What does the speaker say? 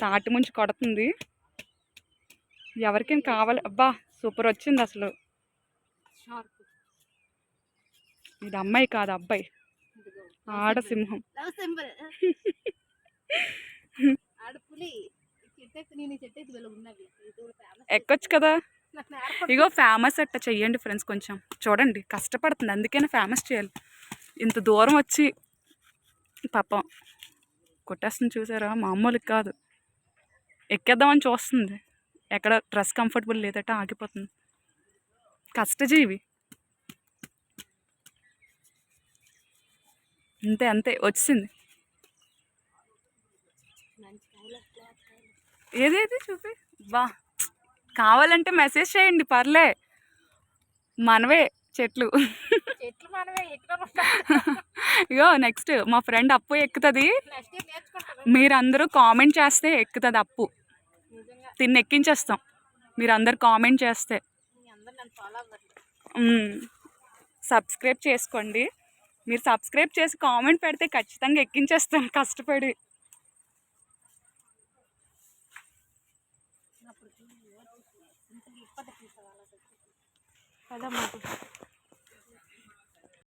తాటి ముంచి కొడుతుంది. ఎవరికైనా కావాలి? అబ్బా సూపర్ వచ్చింది అసలు. ఇది అమ్మాయి కాదు అబ్బాయి. ఆడ సింహం. ఎక్కొచ్చు కదా? ఇగో ఫేమస్ అట్ట చెయ్యండి ఫ్రెండ్స్ కొంచెం. చూడండి కష్టపడుతుంది. అందుకనే ఫేమస్ చేయాలి. ఇంత దూరం వచ్చి పాపం. కొట్టేస్తుంది చూసారా? మామూలుగా కాదు. ఎక్కేద్దామని చూస్తుంది. ఎక్కడ డ్రెస్ కంఫర్టబుల్ లేదట ఆగిపోతుంది. కష్టజీవి. అంతే అంతే వచ్చింది. ఏదేది చూపి? బా. కావాలంటే మెసేజ్ చేయండి పర్లే. మనవే చెట్లు. ఇగో నెక్స్ట్ మా ఫ్రెండ్ అప్పు ఎక్కుతుంది. మీరందరూ కామెంట్ చేస్తే ఎక్కుతుంది అప్పు. తిన్ని ఎక్కించేస్తాం. మీరందరూ కామెంట్ చేస్తే. మీ అందరు ఫాలో అవ్వండి. సబ్స్క్రైబ్ చేసుకోండి. మీరు సబ్స్క్రైబ్ చేసి కామెంట్ పెడితే ఖచ్చితంగా ఎక్కించేస్తాం. కష్టపడి. అప్పుడు